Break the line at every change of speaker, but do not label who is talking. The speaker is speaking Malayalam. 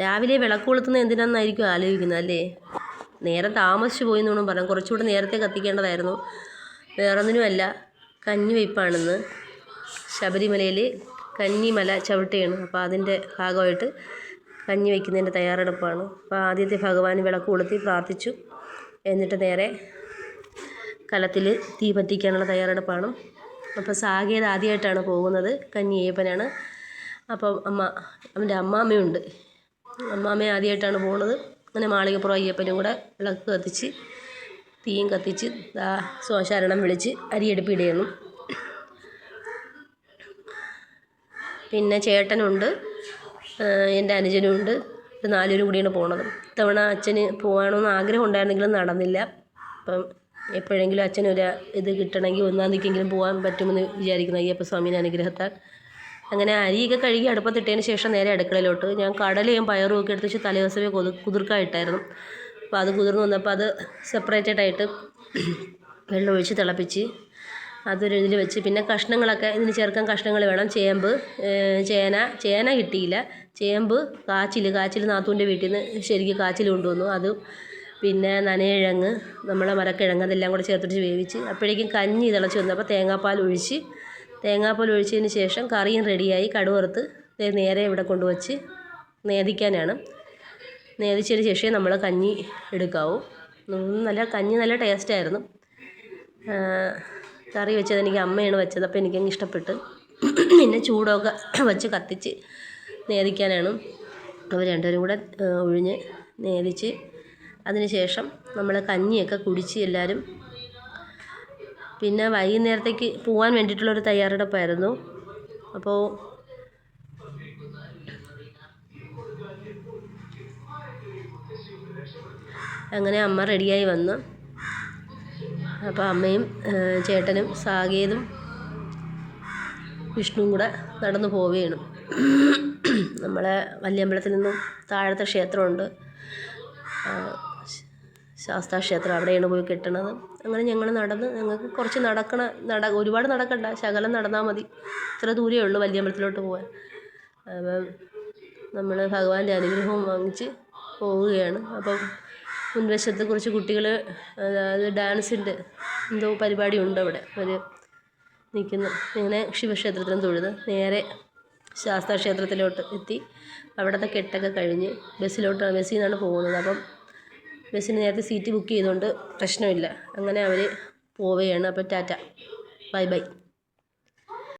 രാവിലെ വിളക്ക് കൊളുത്തുന്നത് എന്തിനാന്നായിരിക്കും ആലോചിക്കുന്നത് അല്ലേ? നേരെ താമസിച്ചു പോയി എന്നോണം പറഞ്ഞു കുറച്ചുകൂടെ നേരത്തെ കത്തിക്കേണ്ടതായിരുന്നു. വേറൊന്നിനുമല്ല കഞ്ഞിവയ്പ്പാണെന്ന് ശബരിമലയിൽ കന്നിമല ചവിട്ടുകയാണ്. അപ്പോൾ അതിന്റെ ഭാഗമായിട്ട് കഞ്ഞി വയ്ക്കുന്നതിന്റെ തയ്യാറെടുപ്പാണ്. അപ്പോൾ ആദ്യത്തെ ഭഗവാൻ വിളക്ക് കൊളുത്തി പ്രാർത്ഥിച്ചു. എന്നിട്ട് നേരെ കലത്തിൽ തീ പറ്റിക്കാനുള്ള തയ്യാറെടുപ്പാണ്. അപ്പോൾ സാകേത് ആദ്യമായിട്ടാണ് പോകുന്നത് കന്നി അയ്യപ്പനാണ് അപ്പം അമ്മ അവന്റെ അമ്മാമ്മയുണ്ട്. അമ്മാമ്മ ആദ്യമായിട്ടാണ് പോകുന്നത് അങ്ങനെ മാളികപ്പുറം അയ്യപ്പനും കൂടെ വിളക്ക് കത്തിച്ച് തീയും കത്തിച്ച് ദാ ശരണം വിളിച്ച് അരിയെടുപ്പിടുന്നു പിന്നെ ചേട്ടനുണ്ട് എന്റെ അനുജനുമുണ്ട് ഒരു നാലുപേരും കൂടിയാണ് പോണത്. ഇത്തവണ അച്ഛന് പോകണമെന്ന് ആഗ്രഹം ഉണ്ടായിരുന്നെങ്കിലും നടന്നില്ല. അപ്പം എപ്പോഴെങ്കിലും അച്ഛനൊരു ഇത് കിട്ടണമെങ്കിൽ ഒന്നാം തീയതിക്കെങ്കിലും പോകാൻ പറ്റുമെന്ന് വിചാരിക്കുന്നു അയ്യപ്പ സ്വാമീന്റെ അനുഗ്രഹത്താൽ. അങ്ങനെ അരിയൊക്കെ കഴുകി അടുപ്പത്തിട്ടതിന് ശേഷം നേരെ അടുക്കളയിലോട്ട് ഞാൻ കടലയും പയറും ഒക്കെ എടുത്ത് വെച്ച് തലേ ദിവസമേ കൊതു കുതിർക്കായിട്ടായിരുന്നു അപ്പോൾ അത് കുതിർന്ന് വന്നപ്പോൾ അത് സെപ്പറേറ്റഡ് ആയിട്ട് വെള്ളം ഒഴിച്ച് തിളപ്പിച്ച് അതൊരു ഇതിൽ വെച്ച്. പിന്നെ കഷ്ണങ്ങളൊക്കെ ഇതിന് ചേർക്കാൻ കഷ്ണങ്ങൾ വേണം. ചേമ്പ് ചേന ചേന കിട്ടിയില്ല. ചേമ്പ് കാച്ചിൽ കാച്ചിൽ നാത്തൂന്റെ വീട്ടിൽ നിന്ന് ശരിക്കും കാച്ചിൽ കൊണ്ടുവന്നു. അത് പിന്നെ നനയിഴങ്ങ് നമ്മളെ മരക്കിഴങ്ങ് അതെല്ലാം കൂടെ ചേർത്തിട്ട് വേവിച്ച് അപ്പോഴേക്കും കഞ്ഞി തിളച്ച് വന്നപ്പോൾ തേങ്ങാപ്പാൽ ഒഴിച്ച് തേങ്ങാപ്പാൽ ഒഴിച്ചതിന് ശേഷം കറിയും റെഡിയായി കടുവറുത്ത് നേരെ ഇവിടെ കൊണ്ടുവച്ച് നേദിക്കാനാണ്. നേദിച്ചതിന് ശേഷമേ നമ്മൾ കഞ്ഞി എടുക്കാവൂ. നല്ല കഞ്ഞി നല്ല ടേസ്റ്റായിരുന്നു കറി വെച്ചത് എനിക്ക് അമ്മയാണ് വെച്ചത് അപ്പോൾ എനിക്കങ്ങ് ഇഷ്ടപ്പെട്ട്. പിന്നെ ചൂടൊക്കെ വെച്ച് കത്തിച്ച് നേദിക്കാനാണ്. അവർ രണ്ടുപേരും കൂടെ ഒഴിഞ്ഞ് നേദിച്ച് അതിന് ശേഷം നമ്മൾ കഞ്ഞിയൊക്കെ കുടിച്ച് എല്ലാവരും പിന്നെ വൈകുന്നേരത്തേക്ക് പോകാൻ വേണ്ടിയിട്ടുള്ളൊരു തയ്യാറെടുപ്പായിരുന്നു. അപ്പോൾ അങ്ങനെ അമ്മ റെഡിയായി വന്നു. അപ്പോൾ അമ്മയും ചേട്ടനും സാകേതും വിഷ്ണുവും കൂടെ നടന്നു പോവുകയാണ്. നമ്മളെ വല്യമ്പലത്തിൽ നിന്നും താഴത്തെ ക്ഷേത്രമുണ്ട്. ശാസ്താ ക്ഷേത്രം അവിടെയാണ് പോയി കെട്ടണത്. അങ്ങനെ ഞങ്ങൾ നടന്ന് ഞങ്ങൾക്ക് കുറച്ച് നടക്കണ നട ഒരുപാട് നടക്കണ്ട. ശകലം നടന്നാൽ മതി. ഇത്ര ദൂരമേ ഉള്ളൂ വലിയമ്പലത്തിലോട്ട് പോകാൻ അപ്പം നമ്മൾ ഭഗവാന്റെ അനുഗ്രഹവും വാങ്ങിച്ച് പോവുകയാണ്. അപ്പം മുൻവശത്ത് കുറച്ച് കുട്ടികൾ അതായത് ഡാൻസിന്റെ എന്തോ പരിപാടി ഉണ്ട് അവിടെ. അവർ നിൽക്കുന്നു. ഇങ്ങനെ ശിവക്ഷേത്രത്തിലും തൊഴുത് നേരെ ശാസ്താ ക്ഷേത്രത്തിലോട്ട് എത്തി. അവിടുത്തെ കെട്ടൊക്കെ കഴിഞ്ഞ് ബസ്സിലോട്ട് ബസ്സിൽ നിന്നാണ് പോകുന്നത്. അപ്പം ബസ്സിന് നേരത്തെ സീറ്റ് ബുക്ക് ചെയ്തുകൊണ്ട് പ്രശ്നമില്ല. അങ്ങനെ അവർ പോവുകയാണ്. അപ്പോൾ ടാറ്റ. Bye bye.